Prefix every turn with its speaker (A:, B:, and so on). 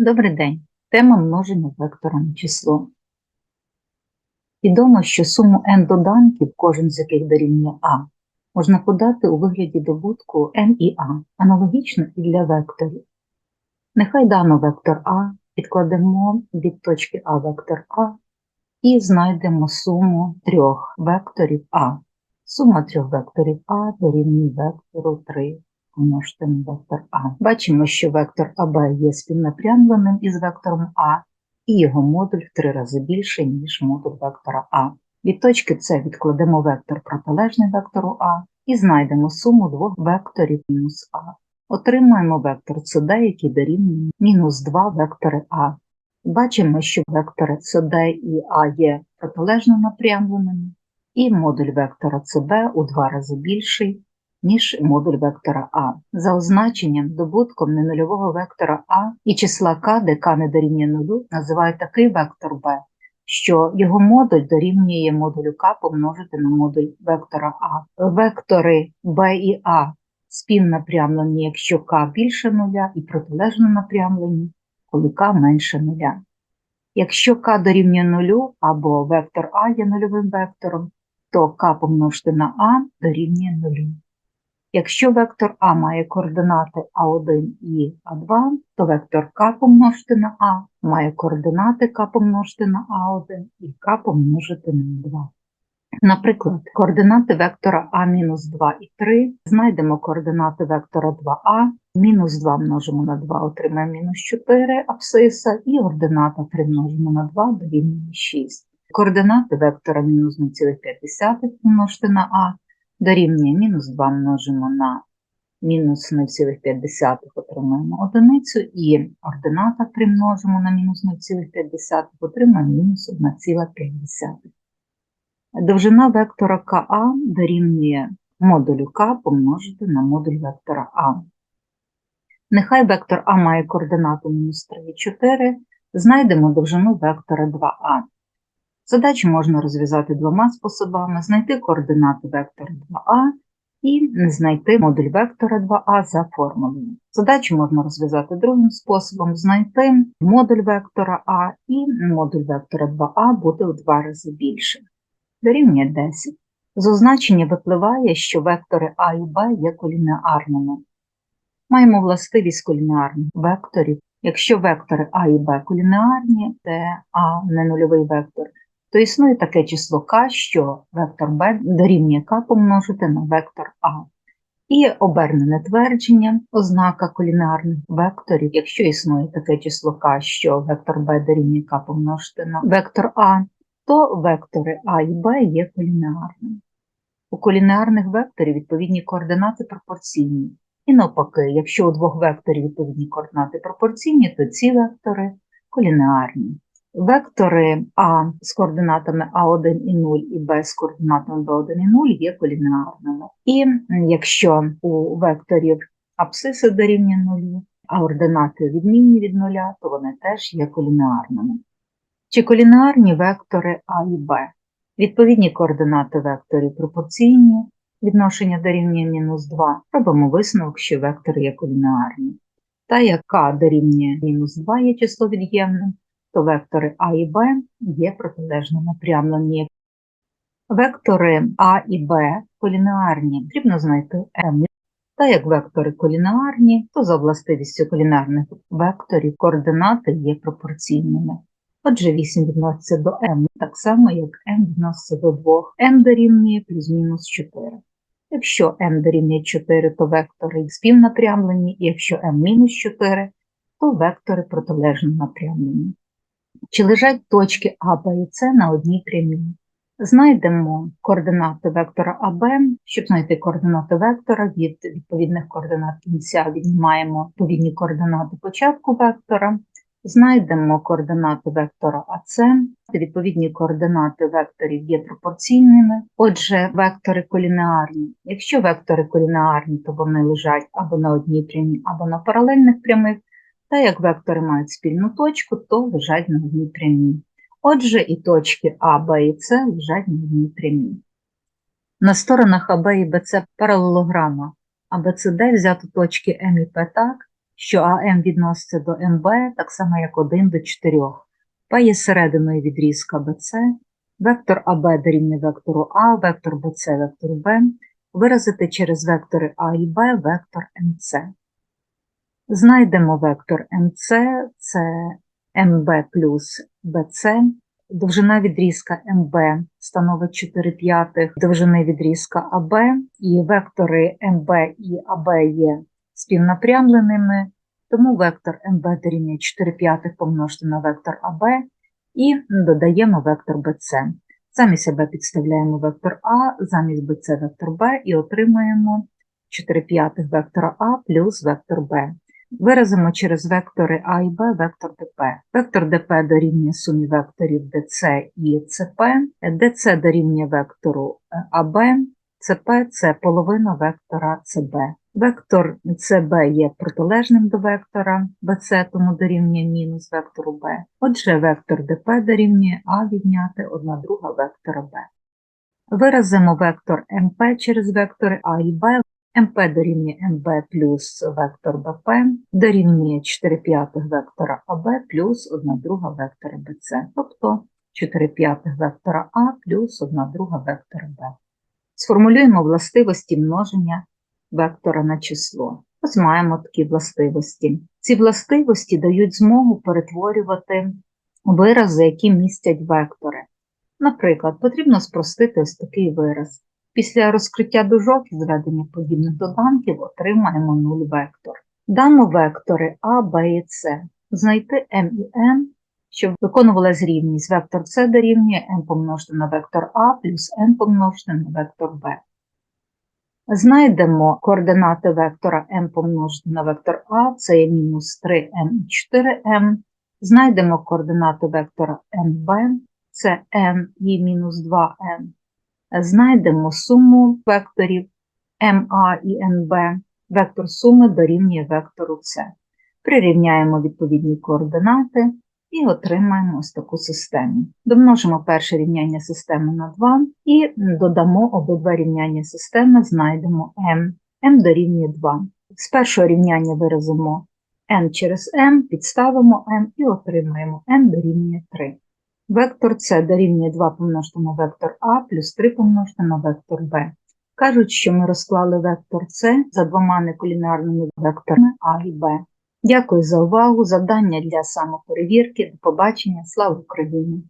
A: Добрий день. Тема множення вектора на число. Відомо, що суму n доданків, кожен з яких дорівнює a, можна подати у вигляді добутку n і a, аналогічно і для векторів. Нехай дано вектор a, підкладемо від точки А вектор А і знайдемо суму трьох векторів А. Сума трьох векторів А дорівнює вектору 3 помножити на вектор А. Бачимо, що вектор АБ є співнапрямленим із вектором А, і його модуль в три рази більший, ніж модуль вектора А. Від точки С відкладемо вектор протилежний вектору А і знайдемо суму двох векторів мінус А. Отримаємо вектор CD, який дорівнює мінус 2 вектори А. Бачимо, що вектори CD і А є протилежно напрямленими, і модуль вектора CB у два рази більший, ніж модуль вектора А. За означенням добутком ненульового вектора А і числа К, де К не дорівнює нулю, називають такий вектор Б, що його модуль дорівнює модулю К помножити на модуль вектора А. Вектори Б і А співнапрямлені, якщо К більше нуля, і протилежно напрямлені, коли К менше нуля. Якщо К дорівнює нулю або вектор А є нульовим вектором, то К помножити на А дорівнює нулю. Якщо вектор А має координати А1 і А2, то вектор К помножити на А має координати К помножити на А1 і К помножити на А2. Наприклад, координати вектора А-2 і 3, знайдемо координати вектора 2А, мінус 2 множимо на 2, отримаємо мінус 4 абсциса, і ордината 3 множимо на 2 дорівнює 6. Координати вектора мінус 0,5 помножити на А дорівнює мінус 2 множимо на мінус 0,5 отримаємо одиницю, і ордината 3 множимо на мінус 0,5 отримаємо мінус 1,5. Довжина вектора КА дорівнює модулю К помножити на модуль вектора А. Нехай вектор А має координату мінус 3 і 4, знайдемо довжину вектора 2А. Задачу можна розв'язати двома способами: знайти координати вектора 2А і знайти модуль вектора 2А за формулою. Задачу можна розв'язати другим способом: знайти модуль вектора А і модуль вектора 2А буде у два рази більше. Дорівнює 10. З означення випливає, що вектори А і Б є колінеарними. Маємо властивість колінеарних векторів. Якщо вектори А і Б колінеарні, де А не нульовий вектор, то існує таке число К, що вектор Б дорівнює К помножити на вектор А. І обернене твердження, ознака колінеарних векторів, якщо існує таке число К, що вектор Б дорівнює К помножити на вектор А, то вектори А і Б є колінеарними. У колінеарних векторів відповідні координати пропорційні. І навпаки, якщо у двох векторів відповідні координати пропорційні, то ці вектори колінеарні. Вектори А з координатами А1 і 0 і Б з координатами B1 і 0 є колінеарними. І якщо у векторів абсциса дорівнює 0, а ординати відмінні від нуля, то вони теж є колінеарними. Чи колінеарні вектори А і Б? Відповідні координати векторів пропорційні, відношення дорівнює мінус 2, робимо висновок, що вектори є колінеарні. Та як К дорівнює мінус 2 є число від'ємним, то вектори А і Б є протилежно напрямлені. Вектори А і Б колінеарні, потрібно знайти М. Та як вектори колінеарні, то за властивістю колінеарних векторів координати є пропорційними. Отже, 8 відноситься до m, так само, як m відноситься до 2. m дорівнює плюс-мінус 4. Якщо m дорівнює 4, то вектори співнапрямлені, і якщо m мінус 4, то вектори протилежно напрямлені. Чи лежать точки А, Б і С на одній прямій? Знайдемо координати вектора АБ. Щоб знайти координати вектора, від відповідних координат кінця віднімаємо відповідні координати початку вектора. Знайдемо координати вектора АС, відповідні координати векторів є пропорційними, отже, вектори колінеарні. Якщо вектори колінеарні, то вони лежать або на одній прямій, або на паралельних прямих, та як вектори мають спільну точку, то лежать на одній прямій. Отже, і точки А, Б і С лежать на одній прямій. На сторонах АБ і БЦ паралелограма АБЦД взято точки М і П так, що АМ відноситься до МБ так само, як 1 до 4. P є серединою відрізка BC, вектор АБ дорівнює вектору А, вектор BC вектору Б, виразити через вектори А і Б вектор МЦ. Знайдемо вектор МЦ, це МБ плюс БЦ, довжина відрізка МБ становить 4 п'ятих довжини відрізка АБ, і вектори МБ і АБ є співнапрямленими, тому вектор МБ дорівнює 4 п'ятих помножити на вектор АБ і додаємо вектор BC. Замість АБ підставляємо вектор А, замість BC вектор Б і отримаємо 4 п'ятих вектора А плюс вектор Б. Виразимо через вектори А і Б вектор ДП. Вектор ДП дорівнює сумі векторів DC і ЦП, ДЦ дорівнює вектору е, АБ, ЦП це половина вектора ЦБ. Вектор ЦБ є протилежним до вектора BC, тому дорівнює мінус вектору Б. Отже, вектор ДП дорівнює А відняти 1 друга вектора Б. Виразимо вектор МП через вектори А і Б. МП дорівнює МБ плюс вектор БП дорівнює 4 п'ятих вектора АБ плюс 1 друга вектора БЦ, тобто 4 п'ятих вектора А плюс 1 друга вектора Б. Сформулюємо властивості множення вектора на число. Ось маємо такі властивості. Ці властивості дають змогу перетворювати вирази, які містять вектори. Наприклад, потрібно спростити ось такий вираз. Після розкриття дужок і зведення подібних доданків отримаємо нуль вектор. Дамо вектори А, Б і С. Знайти М і N, щоб виконувалась рівність. Вектор С дорівнює m помножити на вектор А плюс n помножити на вектор Б. Знайдемо координати вектора m помножити на вектор А, це є мінус 3m і 4m. Знайдемо координати вектора nb, це n і мінус 2n. Знайдемо суму векторів MA і NB. Вектор суми дорівнює вектору С. Прирівняємо відповідні координати і отримаємо ось таку систему. Домножимо перше рівняння системи на 2 і додамо обидва рівняння системи, знайдемо m. m дорівнює 2. З першого рівняння виразимо n через m, підставимо m і отримаємо n дорівнює 3. Вектор С дорівнює 2 помножити на вектор А плюс 3 помножити на вектор Б. Кажуть, що ми розклали вектор С за двома неколінарними векторами А і Б. Дякую за увагу. Завдання для самоперевірки. До побачення. Слава Україні!